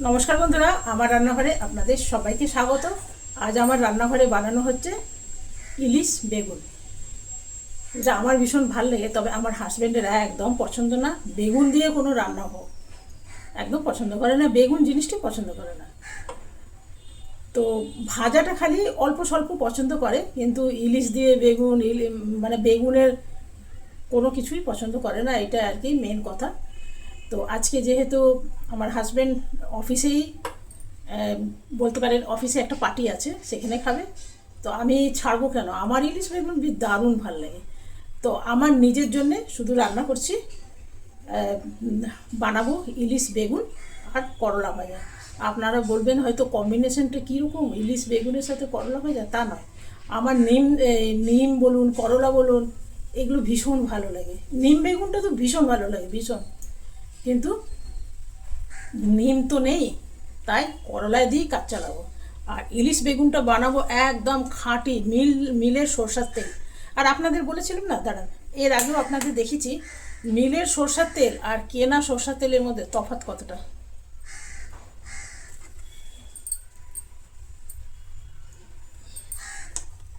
নমস্কার বন্ধুরা, আমার রান্নাঘরে আপনাদের সবাইকে স্বাগত। আজ আমার রান্নাঘরে বানানো হচ্ছে ইলিশ বেগুন, যা আমার ভীষণ ভালো লাগে, তবে আমার হাজব্যান্ডের একদম পছন্দ না। বেগুন দিয়ে কোনো রান্না হোক, একদম পছন্দ করে না, বেগুন জিনিসটি পছন্দ করে না। তো ভাজাটা খালি অল্প স্বল্প পছন্দ করে, কিন্তু ইলিশ দিয়ে বেগুন মানে বেগুনের কোনো কিছুই পছন্দ করে না এটা আর কি মেন কথা। তো আজকে যেহেতু আমার হাজব্যান্ড অফিসেই বলতে পারেন অফিসে একটা পার্টি আছে, সেখানে খাবে। তো আমি ছাড়বো কেন? আমার ইলিশ বেগুন বি দারুণ ভালো লাগে। তো আমার নিজের জন্যে শুধু রান্না করছি বানাবো ইলিশ বেগুন আর করলা ভাজা। আপনারা বলবেন হয়তো কম্বিনেশনটা কীরকম, ইলিশ বেগুনের সাথে করলা ভাজা? তা নয়। আমার নিম নিম বলুন, করলা বলুন, এগুলো ভীষণ ভালো লাগে। নিম বেগুনটা তো ভীষণ ভালো লাগে, ভীষণ। কিন্তু নিম তো নেই, তাই করলায় দিয়েই কাজ চালাবো। আর ইলিশ বেগুনটা বানাবো একদম খাঁটি, মিল, মিলের সরষার তেল। আর আপনাদের বলেছিলাম না, দাঁড়ান, এর আগেও আপনাদের দেখেছি, মিলের সরষার তেল আর কেনা সরষার তেলের মধ্যে তফাৎ কতটা?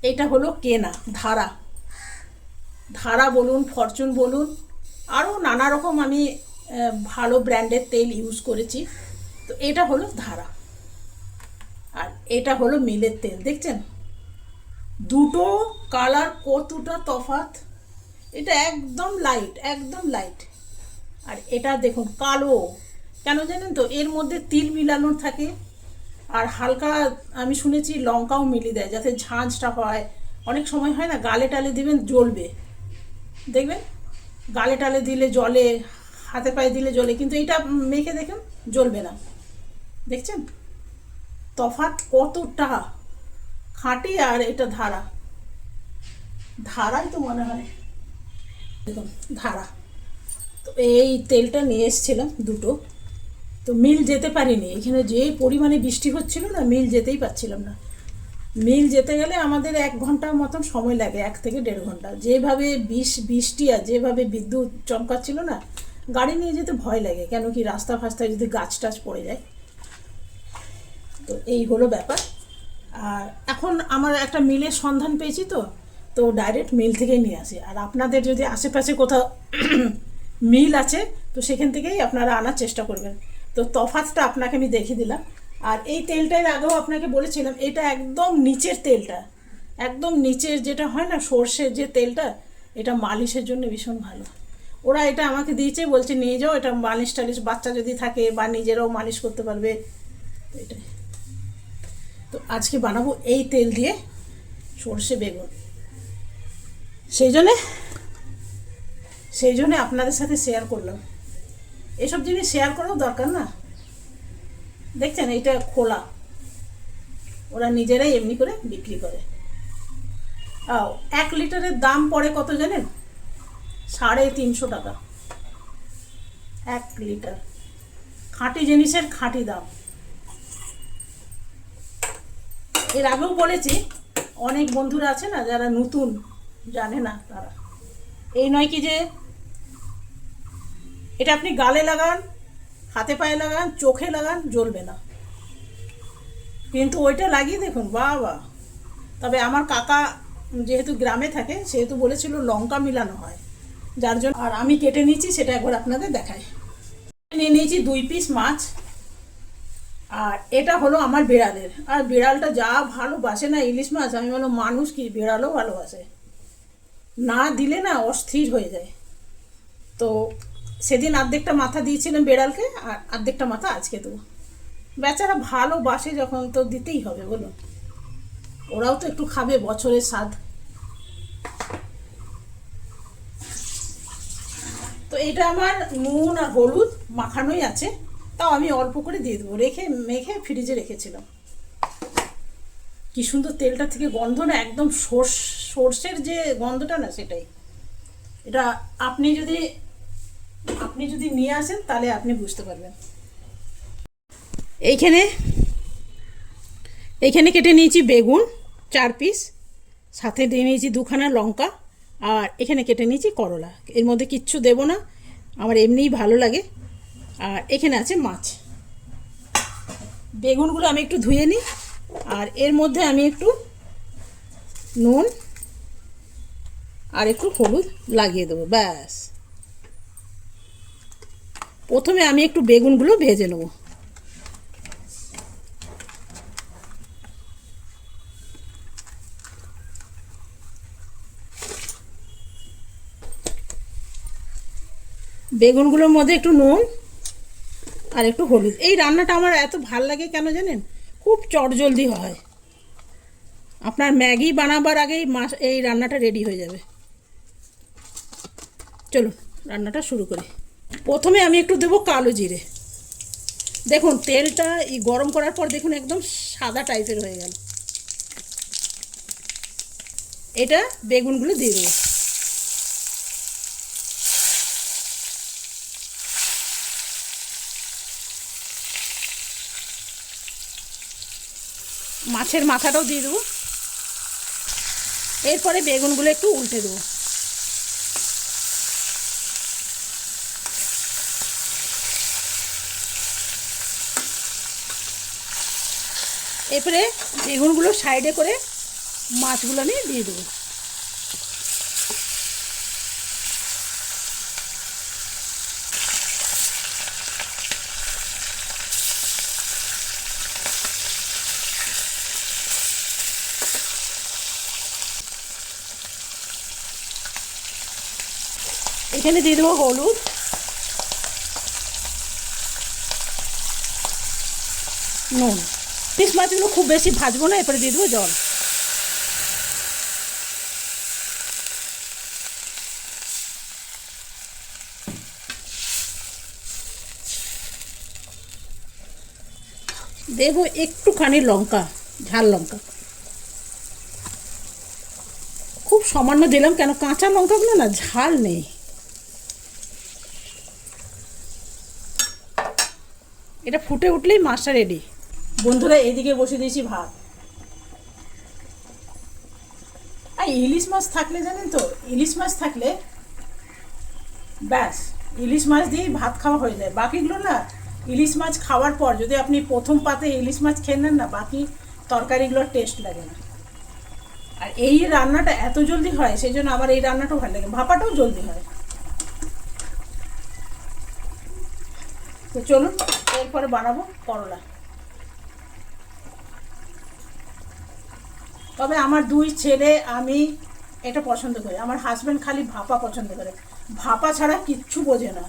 এটা হলো কেনা, ধারা। ধারা বলুন, ফরচুন বলুন, আরও নানা রকম আমি ভালো ব্র্যান্ডের তেল ইউজ করেছি। তো এটা হলো ধারা। আর এটা হলো মিলের তেল, দেখছেন? দুটো কালার কতটা তফাৎ? এটা একদম লাইট একদম লাইট আর এটা দেখুন, কালো। কেন জানেন তো, এর মধ্যে তিল মিলানো থাকে। আর হালকা, আমি শুনেছি লঙ্কাও মিলিয়ে দেয়, যাতে ঝাঁঝটা হয়। অনেক সময় হয় না, গালে টালে দিবেন জ্বলবে। দেখবেন? গালে টালে দিলে জলে হাতে পায়ে দিলে জ্বলে, কিন্তু এটা মেখে দেখুন জ্বলবে না। দেখছেন? তফাৎ কতটা খাঁটি আর এটা ধারা। ধারাই তো মনে হয়। দেখুন, ধারা। তো এই তেলটা নিয়ে এসেছিলাম দুটো। তো মিল যেতে পারিনি। এখানে যে পরিমাণে বৃষ্টি হচ্ছিল না, মিল যেতেই পারছিলাম না। মিল যেতে গেলে আমাদের এক ঘণ্টার মতন সময় লাগে, এক থেকে দেড় ঘণ্টা। যেভাবে বিষ, বৃষ্টি আর যেভাবে বিদ্যুৎ চমকাচ্ছিল না গাড়ি নিয়ে যেতে ভয় লাগে, কেন কি রাস্তা ফাস্তায় যদি গাছ টাছ পড়ে যায়। তো এই হলো ব্যাপার। আর এখন আমার একটা মিলের সন্ধান পেয়েছি তো তো ডাইরেক্ট মিল থেকেই নিয়ে আসি। আর আপনাদের যদি আশেপাশে কোথাও মিল আছে, তো সেখান থেকেই আপনারা আনার চেষ্টা করবেন। তো তফাতটা আপনাকে আমি দেখিয়ে দিলাম। আর এই তেলটার আগেও আপনাকে বলেছিলাম, এটা একদম নিচের তেলটা। একদম নিচের যেটা হয় না, সর্ষের যে তেলটা, এটা মালিশের জন্য ভীষণ ভালো। ওরা এটা আমাকে দিয়েছে, বলছে নিয়ে যাও, এটা মালিশ টালিশ বাচ্চা যদি থাকে বা নিজেরাও মালিশ করতে পারবে। এটাই তো আজকে বানাবো এই তেল দিয়ে সর্ষে বেগুন। সেই জন্যে সেই জন্যে আপনাদের সাথে শেয়ার করলাম। এসব জিনিস শেয়ার করাও দরকার না। দেখছেন, এইটা খোলা। ওরা নিজেরাই এমনি করে বিক্রি করে। এক লিটারের দাম পড়ে কত জানেন? সাড়ে তিনশো টাকা। এক লিটার। খাঁটি জিনিসের খাঁটি দাম। এর আগেও বলেছি, অনেক বন্ধুরা আছে না, যারা নতুন, জানে না তারা। এই নয় কি যে, এটা আপনি গালে লাগান, হাতে পায়ে লাগান, চোখে লাগান, জ্বলবে না। কিন্তু ওইটা লাগিয়ে দেখুন বাহ তবে আমার কাকা যেহেতু গ্রামে থাকে, সেহেতু বলেছিল লঙ্কা মিলানো হয়। যার জন্য আর আমি কেটে নিয়েছি, সেটা একবার আপনাদের দেখাই। নিয়ে নিয়েছি দুই পিস মাছ। আর এটা হলো আমার বিড়ালের। আর বিড়ালটা যা ভালোবাসে না ইলিশ মাছ, আমি বলো মানুষ কি বিড়ালও ভালোবাসে? না দিলে না অস্থির হয়ে যায়। তো সেদিন অর্ধেকটা মাথা দিয়েছিলাম বিড়ালকে, আর অর্ধেকটা মাথা আজকে দেবো। বেচারা ভালোবাসে যখন তো দিতেই হবে, বলুন। ওরাও তো একটু খাবে, বছরের স্বাদ। তো এটা আমার নুন আর হলুদ মাখানোই আছে। তাও আমি অল্প করে দিয়ে দেবো। রেখে মেখে ফ্রিজে রেখেছিলাম। কি সুন্দর তেলটা থেকে গন্ধ না, একদম সর্ষ, সর্ষের যে গন্ধটা না সেটাই। এটা আপনি যদি আপনি যদি নিয়ে আসেন তাহলে আপনি বুঝতে পারবেন। এইখানে এইখানে কেটে নিয়েছি বেগুন, চার পিস। সাথে দিয়ে নিয়েছি দুখানা লঙ্কা। আর এখানে কেটে নিয়েছি করলা। এর মধ্যে কিচ্ছু দেবো না। আমার এমনিই ভালো লাগে। আর এখানে আছে মাছ। বেগুনগুলো আমি একটু ধুয়ে নিই। আর এর মধ্যে আমি একটু নুন আর একটু হলুদ লাগিয়ে দেবো, ব্যাস। প্রথমে আমি একটু বেগুনগুলো ভেজে নেব। বেগুনগুলোর মধ্যে একটু নুন আর একটু হলুদ। এই রান্নাটা আমার এত ভালো লাগে কেন জানেন? খুব চটজলদি হয়। আপনার ম্যাগি বানাবার আগেই মাস, এই রান্নাটা রেডি হয়ে যাবে। চলুন, রান্নাটা শুরু করি। প্রথমে আমি একটু দেবো কালো জিরে। দেখুন, তেলটা এই গরম করার পর দেখুন একদম সাদা টাইপের হয়ে গেল। এটা বেগুনগুলো দিয়ে দেবো। মাছের মাথাটাও দিয়ে দেবো। এরপরে বেগুনগুলো একটু উল্টে দেবো। এরপরে বেগুনগুলো সাইডে করে মাছগুলো আমি দিয়ে দেবো। এখানে দিয়ে দেবো হলুদ। নুন। পিস মাছগুলো খুব বেশি ভাজবো না, এরপরে দিয়ে দেবো জল। দেবো একটুখানি লঙ্কা, ঝাল লঙ্কা। খুব সামান্য দিলাম কেন, কাঁচা লঙ্কাগুলো না ঝাল নেই। এটা ফুটে উঠলেই মাছটা রেডি বন্ধুরা এদিকে বসে দিয়েছি ভাত। আর ইলিশ মাছ থাকলে জানেন তো, ইলিশ মাছ থাকলে ব্যাস, ইলিশ মাছ দিয়েই ভাত খাওয়া হয়ে যায়। বাকিগুলো না, ইলিশ মাছ খাওয়ার পর যদি আপনি প্রথম পাতে ইলিশ মাছ খেয়ে নেন না, বাকি তরকারিগুলোর টেস্ট লাগে না। আর এই রান্নাটা এত জলদি হয় সেই জন্য আমার এই রান্নাটাও ভালো লাগে ভাপাটাও জলদি হয়। তো চলুন এরপরে বানাবো করলা। তবে আমার দুই ছেলে, আমি এটা পছন্দ করি। আমার হাজব্যান্ড খালি ভাপা পছন্দ করে। ভাপা ছাড়া কিচ্ছু বোঝে না।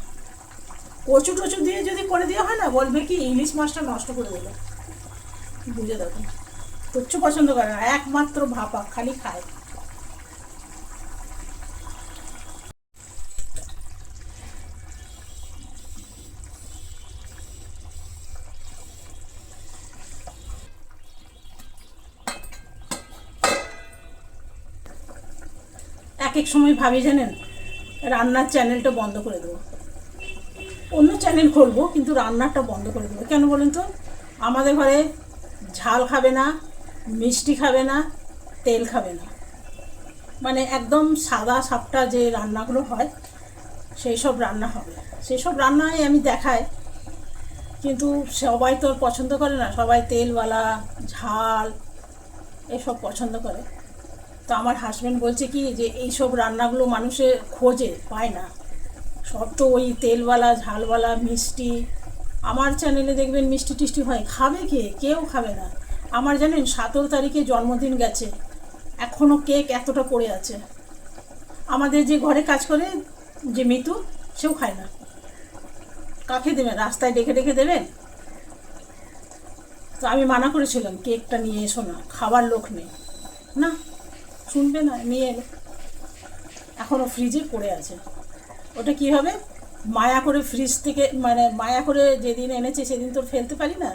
কচু টচু দিয়ে যদি করে দেওয়া হয় না, বলবে কি, ইলিশ মাছটা নষ্ট করে দিল। বুঝে দেখো কিচ্ছু পছন্দ করে না, একমাত্র ভাপা খালি খায়। এক এক সময় ভাবি, জানেন? রান্নার চ্যানেলটা বন্ধ করে দেবো। অন্য চ্যানেল খুলবো, কিন্তু রান্নাটা বন্ধ করে দেবো। কেন বলুন তো? আমাদের ঘরে ঝাল খাবে না, মিষ্টি খাবে না, তেল খাবে না। মানে একদম সাদা সাপটা যে রান্নাগুলো হয়, সেই সব রান্না হবে। সেই সব রান্নায় আমি দেখাই। কিন্তু সবাই তো পছন্দ করে না। সবাই তেলওয়ালা, ঝাল, এসব পছন্দ করে। তো আমার হাজব্যান্ড বলছে কি যে এইসব রান্নাগুলো মানুষে খোঁজে, পায় না। সব তো ওই তেলওয়ালা, ঝালওয়ালা, মিষ্টি। আমার চ্যানেলে দেখবেন মিষ্টি টিষ্টি হয়, খাবে কে? কেউ খাবে না। আমার জানেন সতেরো তারিখে জন্মদিন গেছে। এখনও কেক এতটা পড়ে আছে। আমাদের যে ঘরে কাজ করে, যে মিতু, সেও খায় না। কাকে দেবেন রাস্তায় ডেকে ডেকে দেবেন তো আমি মানা করেছিলাম কেকটা নিয়ে এসো না খাবার লোক নেই। না শুনবে না, নিয়ে এখনও ফ্রিজে পড়ে আছে। ওটা কি হবে? মায়া করে ফ্রিজ থেকে মানে মায়া করে যেদিন এনেছে সেদিন তো ফেলতে পারি না।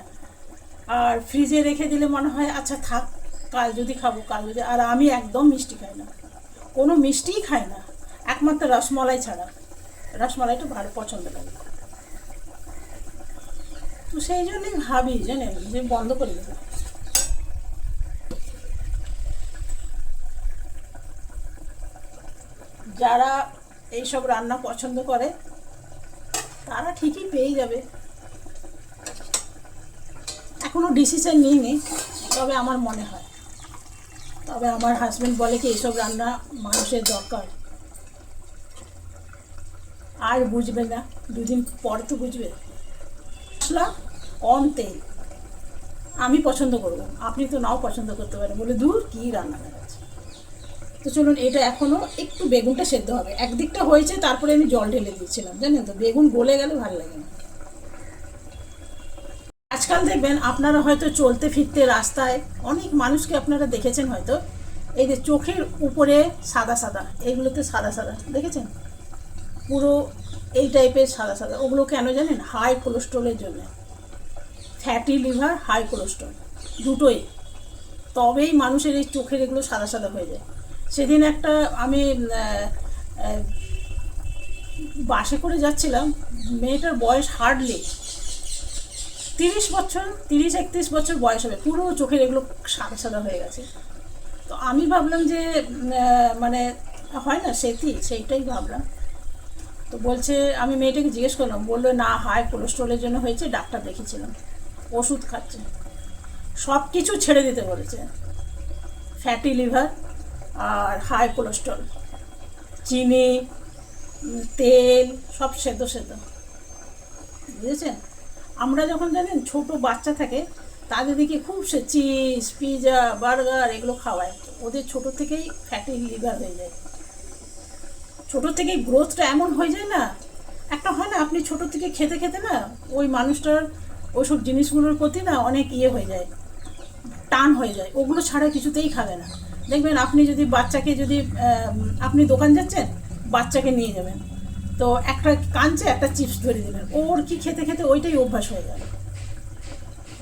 আর ফ্রিজে রেখে দিলে মনে হয় আচ্ছা থাক, কাল যদি খাব, কাল যদি আর আমি একদম মিষ্টি খাই না। কোনো মিষ্টিই খাই না। একমাত্র রসমলাই ছাড়া। রসমালাইটা ভালো পছন্দ করি তো সেই জন্যই ভাবি, জানেন, যে বন্ধ করে দেবো। যারা এইসব রান্না পছন্দ করে, তারা ঠিকই পেয়ে যাবে। এখনও ডিসিশন নিইনি, তবে আমার মনে হয়। তবে আমার হাজব্যান্ড বলে কি, এইসব রান্না মানুষের দরকার। আর বুঝবে না, দুদিন পর তো বুঝবে। মশলা, কম তেল। আমি পছন্দ করব আপনি তো নাও পছন্দ করতে পারেন। বলে, দূর, কী রান্না তো চলুন এটা এখনও একটু বেগুনটা সেদ্ধ হবে। একদিকটা হয়েছে, তারপরে আমি জল ঢেলে দিয়েছিলাম জানেন তো? বেগুন গলে গেলে ভালো লাগে না। আজকাল দেখবেন আপনারা হয়তো চলতে ফিরতে রাস্তায় অনেক মানুষকে আপনারা দেখেছেন হয়তো, এই যে চোখের উপরে সাদা সাদা, এইগুলোতে সাদা সাদা, দেখেছেন? পুরো এই টাইপের সাদা সাদা, ওগুলো কেন জানেন? হাই কোলেস্ট্রলের জন্য। ফ্যাটি লিভার, হাই কোলেস্ট্রল, দুটোই। তবেই মানুষের এই চোখের এগুলো সাদা সাদা হয়ে যায়। সেদিন একটা আমি বাসে করে যাচ্ছিলাম। মেয়েটার বয়স হার্ডলি তিরিশ বছর, তিরিশ, একত্রিশ বছর বয়স হবে। পুরো চোখের এগুলো সাদা সাদা হয়ে গেছে। তো আমি ভাবলাম যে মানে হয় না সেটি সেইটাই ভাবলাম। তো বলছে, আমি মেয়েটাকে জিজ্ঞেস করলাম, বলল, না হাই কোলেস্ট্রলের জন্য হয়েছে, ডাক্তার দেখিয়েছিলাম। ওষুধ খাচ্ছে। সব কিছু ছেড়ে দিতে বলেছে। ফ্যাটি লিভার আর হাই কোলেস্ট্রল। চিনি তেল, সব সেদ্ধ সেদ্ধ। বুঝেছেন? আমরা যখন জানেন ছোট বাচ্চা থাকে, তাদের দিকে খুব সে চিজ পিৎজা বার্গার এগুলো খাওয়ায়। ওদের ছোট থেকেই ফ্যাটি লিভার হয়ে যায়। ছোট থেকেই গ্রোথটা এমন হয়ে যায় না, একটা হয় না, আপনি ছোট থেকে খেতে খেতে না ওই মানুষটার ওইসব জিনিসগুলোর প্রতি না অনেক ইয়ে হয়ে যায়, টান হয়ে যায়। ওগুলো ছাড়া কিছুতেই খাবে না। দেখবেন আপনি যদি বাচ্চাকে যদি আপনি দোকান যাচ্ছেন, বাচ্চাকে নিয়ে যাবেন। তো একটা কাঞ্চে একটা চিপস ধরে দিলেন ওর কি খেতে খেতে ওইটাই অভ্যাস হয়ে গেল।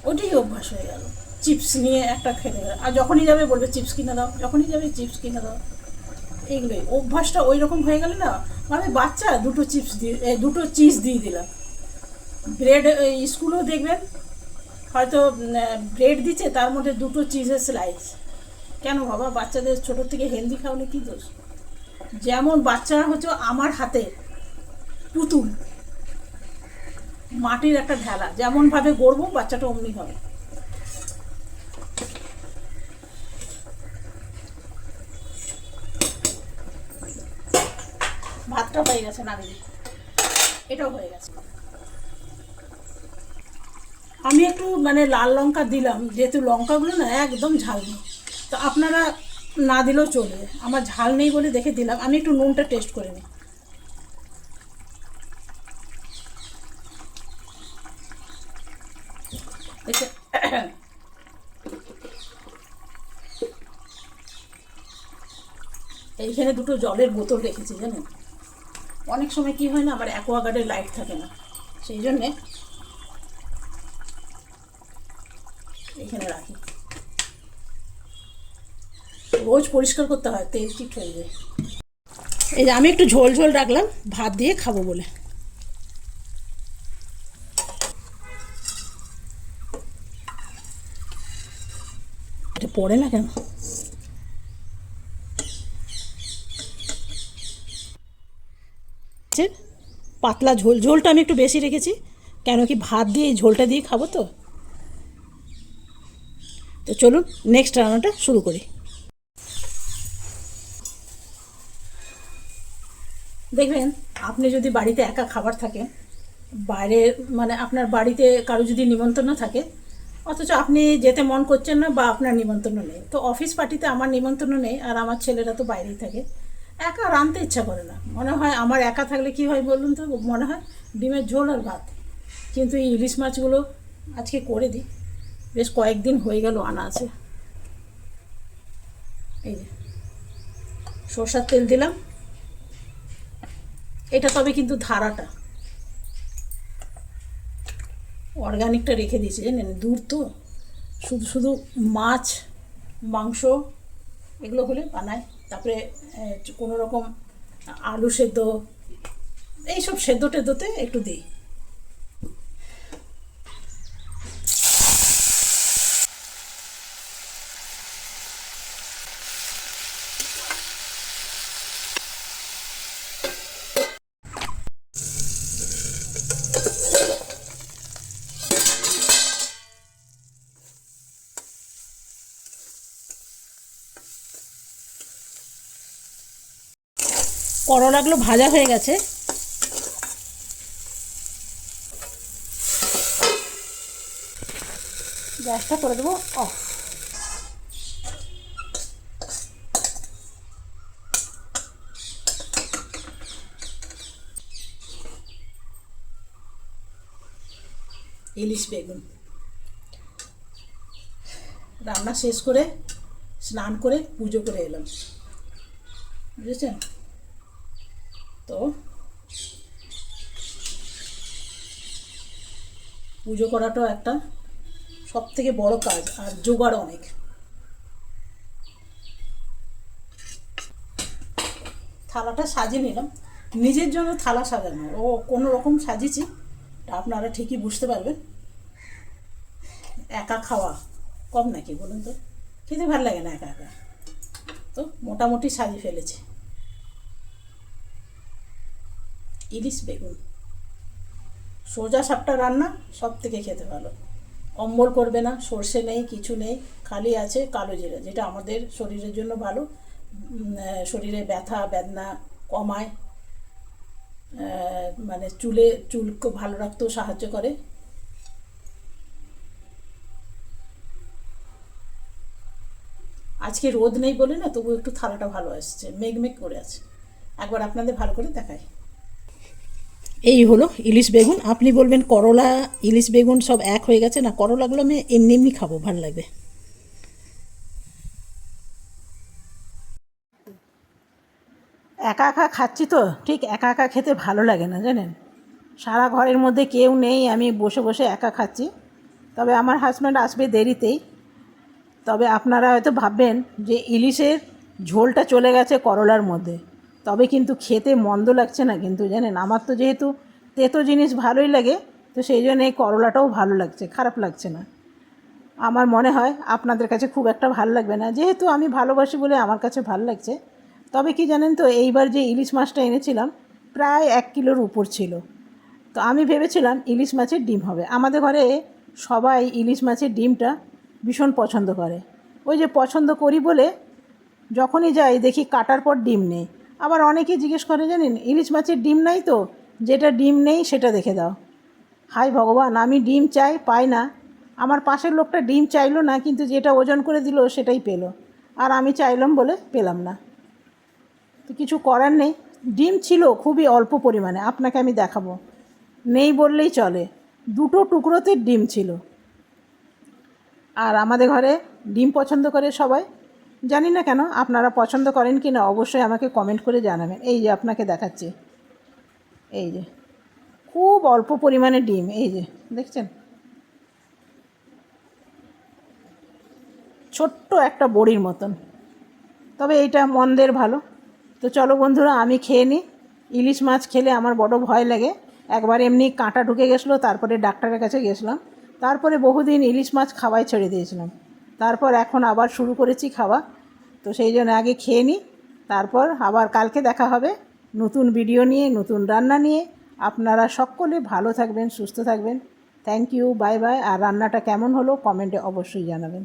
ওইটাই অভ্যাস হয়ে গেল। চিপস নিয়ে একটা খেতে গেল। আর যখনই যাবে বলবে, চিপস কিনে দাও। যখনই যাবে, চিপস কিনে দাও। এইগুলোই। অভ্যাসটা ওই রকম হয়ে গেলে না মানে বাচ্চা দুটো চিপস দিয়ে দুটো চিজ দিয়ে দিলাম ব্রেড স্কুলেও দেখবেন, হয়তো ব্রেড দিচ্ছে, তার মধ্যে দুটো চিজের স্লাইস কেন বাবা? বাচ্চাদের ছোট থেকে হেলদি খাওয়ালে কী দোষ? যেমন বাচ্চারা হচ্ছে আমার হাতে পুতুল, মাটির একটা ঢেলা যেমনভাবে গড়বো, বাচ্চাটা অমনি হবে। ভাতটা হয়ে গেছে নামিয়ে এটাও হয়ে গেছে। আমি একটু মানে লাল লঙ্কা দিলাম, যেহেতু লঙ্কাগুলো না একদম ঝাল তো আপনারা না দিলেও চলবে। আমার ঝাল নেই বলে দেখে দিলাম। আমি একটু নুনটা টেস্ট করে নিই। এইখানে দুটো জলের বোতল রেখেছি, জানেন? অনেক সময় কি হয় না, আবার অ্যাকোয়াগার্ডের লাইট থাকে না। সেই জন্যে এখানে রাখি। রোজ পরিষ্কার করতে হয়, তেল চিট হয়ে যায়। এই যে আমি একটু ঝোল ঝোল রাখলাম, ভাত দিয়ে খাব বলে। এটা পড়ে না কেন? পাতলা ঝোল, ঝোলটা আমি একটু বেশি রেখেছি, কেন কি ভাত দিয়ে ঝোলটা দিয়ে খাব তো? তো চলুন নেক্সট রান্নাটা শুরু করি। দেখবেন, আপনি যদি বাড়িতে একা খাবার থাকে বাইরে মানে আপনার বাড়িতে কারও যদি নিমন্ত্রণ থাকে, অথচ আপনি যেতে মন করছেন না বা আপনার নিমন্ত্রণ নেই। তো অফিস পার্টিতে আমার নিমন্ত্রণ নেই আর আমার ছেলেরা তো বাইরেই থাকে। একা রাঁধতে ইচ্ছা করে না। মনে হয় আমার একা থাকলে কি হয় বলুন তো? মনে হয় ডিমের ঝোল আর ভাত। কিন্তু এই ইলিশ মাছগুলো আজকে করে দিই। বেশ কয়েকদিন হয়ে গেল আনা আছে। এই যে, সর্ষার তেল দিলাম। এটা তবে কিন্তু ধারাটা। অর্গানিকটা রেখে দিয়েছি, জানেন? দূর তো শুধু শুধু মাছ, মাংস এগুলো হলে বানায়। তারপরে কোনো রকম আলু সেদ্ধ, এইসব সেদ্ধ টেদ্ধতে একটু দিই। করলাগুলো ভাজা হয়ে গেছে। গ্যাসটা করে দেবো, অফ। ইলিশ বেগুন। রান্না শেষ করে, স্নান করে পুজো করে এলাম। বুঝেছেন? তো। পুজো করাটাও একটা সব থেকে বড় কাজ আর জোগাড় অনেক। থালাটা সাজিয়ে নিলাম। নিজের জন্য থালা সাজানো, ও কোনো রকম সাজিয়েছি, তা আপনারা ঠিকই বুঝতে পারবেন। একা খাওয়া কম নাকি বলুন তো? খেতে ভালো লাগে না একা একা। তো মোটামুটি সাজিয়ে ফেলেছে। ইলিশ বেগুন। সোজা সাপটা রান্না সব থেকে খেতে ভালো। অম্বল করবে না, সর্ষে নেই, কিছু নেই, খালি আছে কালো জিরা, যেটা আমাদের শরীরের জন্য ভালো। শরীরে ব্যথা, বেদনা কমায়। মানে চুলে চুলকে ভালো রাখতেও সাহায্য করে। আজকে রোদ নেই বলে না তবু একটু থালাটা ভালো আসছে। মেঘমেঘ করে আছে। একবার আপনাদের ভালো করে দেখাই। এই হলো ইলিশ বেগুন। আপনি বলবেন করলা, ইলিশ বেগুন সব এক হয়ে গেছে। না, করলাগুলো আমি এমনি এমনি খাব, ভালো লাগবে। একা একা খাচ্ছি তো, ঠিক একা একা খেতে ভালো লাগে না, জানেন? সারা ঘরের মধ্যে কেউ নেই, আমি বসে বসে একা খাচ্ছি। তবে আমার হাজব্যান্ড আসবে দেরিতেই। তবে আপনারা হয়তো ভাববেন যে ইলিশের ঝোলটা চলে গেছে করলার মধ্যে। তবে কিন্তু খেতে মন্দ লাগছে না কিন্তু জানেন, আমার তো যেহেতু তেতো জিনিস ভালোই লাগে, তো সেই জন্য এই করলাটাও ভালো লাগছে, খারাপ লাগছে না। আমার মনে হয় আপনাদের কাছে খুব একটা ভালো লাগবে না, যেহেতু আমি ভালোবাসি বলে আমার কাছে ভালো লাগছে। তবে কি জানেন তো, এইবার যে ইলিশ মাছটা এনেছিলাম, প্রায় এক কিলোর উপর ছিল। তো আমি ভেবেছিলাম ইলিশ মাছের ডিম হবে। আমাদের ঘরে সবাই ইলিশ মাছের ডিমটা ভীষণ পছন্দ করে। ওই যে পছন্দ করি বলে যখনই যাই দেখি কাটার পর ডিম নেই। আবার অনেকে জিজ্ঞেস করে জানেন, ইলিশ মাছের ডিম নাই তো, যেটা ডিম নেই সেটা দেখে দাও। হাই ভগবান, আমি ডিম চাই, পাই না। আমার পাশের লোকটা ডিম চাইলো না, কিন্তু যেটা ওজন করে দিল সেটাই পেল। আর আমি চাইলাম বলে পেলাম না। তো কিছু করার নেই। ডিম ছিল খুবই অল্প পরিমাণে, আপনাকে আমি দেখাবো। নেই বললেই চলে। দুটো টুকরোতে ডিম ছিল। আর আমাদের ঘরে ডিম পছন্দ করে সবাই। জানি না কেন, আপনারা পছন্দ করেন কি না, অবশ্যই আমাকে কমেন্ট করে জানাবেন। এই যে আপনাকে দেখাচ্ছি। এই যে, খুব অল্প পরিমাণে ডিম, এই যে, দেখছেন? ছোট্ট একটা বড়ির মতন। তবে এইটা মন্দের ভালো। তো চলো বন্ধুরা, আমি খেয়ে নিই। ইলিশ মাছ খেলে আমার বড় ভয় লাগে। একবার এমনি কাঁটা ঢুকে গেছিল, তারপরে ডাক্তারের কাছে গেছিলাম। তারপরে বহুদিন ইলিশ মাছ খাওয়াই ছেড়ে দিয়েছিলাম। তারপর এখন আবার শুরু করেছি খাওয়া। তো সেই জন্য আগে খেয়ে নিই, তারপর আবার কালকে দেখা হবে নতুন ভিডিও নিয়ে, নতুন রান্না নিয়ে। আপনারা সকলে ভালো থাকবেন, সুস্থ থাকবেন। থ্যাংক ইউ বাই বাই আর রান্নাটা কেমন হলো কমেন্টে অবশ্যই জানাবেন।